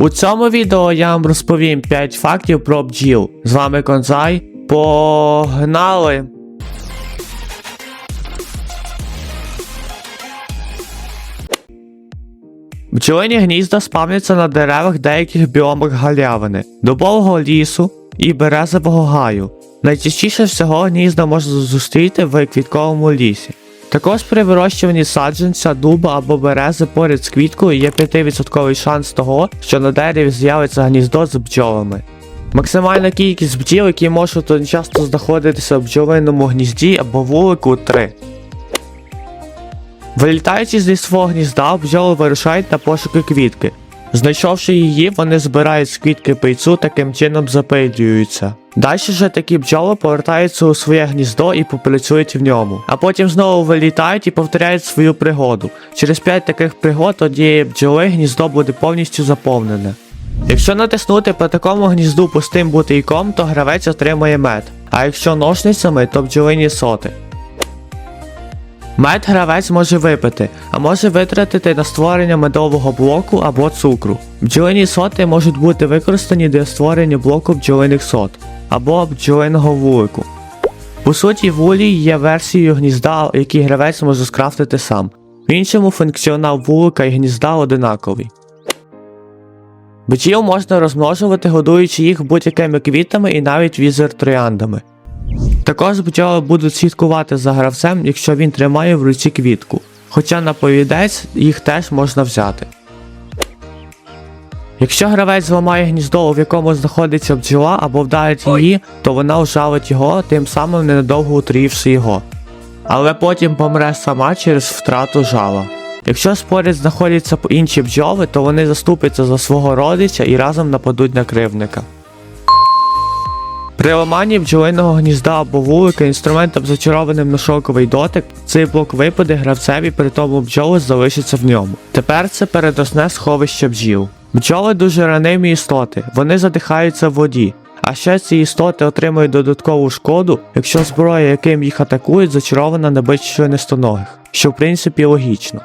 У цьому відео я вам розповім 5 фактів про бджіл. З вами Конзай. Погнали! Бджолині гнізда спавняться на деревах деяких біомах галявини, дубового лісу і березового гаю. Найчастіше всього гнізда можна зустріти в квітковому лісі. Також при вирощуванні саджанця, дуба або берези поряд з квіткою є 5% шанс того, що на дереві з'явиться гніздо з бджолами. Максимальна кількість бджіл, які можуть одночасно знаходитися в бджолиному гнізді або вулику 3. Вилітаючи зі свого гнізда, бджоли вирушають на пошуки квітки. Знайшовши її, вони збирають з квітки пейцу, таким чином запилюються. Далі же такі бджоли повертаються у своє гніздо і попрацюють в ньому, а потім знову вилітають і повторяють свою пригоду. Через 5 таких пригод однієї бджоли гніздо буде повністю заповнене. Якщо натиснути по такому гнізду пустим бутийком, то гравець отримає мед, а якщо ножницями, то бджолині соти. Мед гравець може випити, а може витратити на створення медового блоку або цукру. Бджолині соти можуть бути використані для створення блоку бджолиних сот або бджолиного вулику. По суті, вулій є версією гнізда, який гравець може скрафтити сам. В іншому функціонал вулика і гнізда одинаковий. Бджіл можна розмножувати, годуючи їх будь-якими квітами і навіть візер трояндами. Також бджоли будуть слідкувати за гравцем, якщо він тримає в руці квітку, хоча на повідець їх теж можна взяти. Якщо гравець зламає гніздо, в якому знаходиться бджола або вдарить її, то вона ужалить його, тим самим ненадовго утрівши його. Але потім помре сама через втрату жала. Якщо споряд знаходяться інші бджоли, то вони заступляться за свого родича і разом нападуть на кривника. При ламанні бджолиного гнізда або вулика інструментом зачарованим на шоковий дотик, цей блок випаде гравцеві, при тому бджоли залишаться в ньому. Тепер це передосне сховище бджіл. Бджоли дуже ранимі істоти, вони задихаються в воді. А ще ці істоти отримують додаткову шкоду, якщо зброя, яким їх атакують, зачарована на бить членистоногих, що в принципі логічно.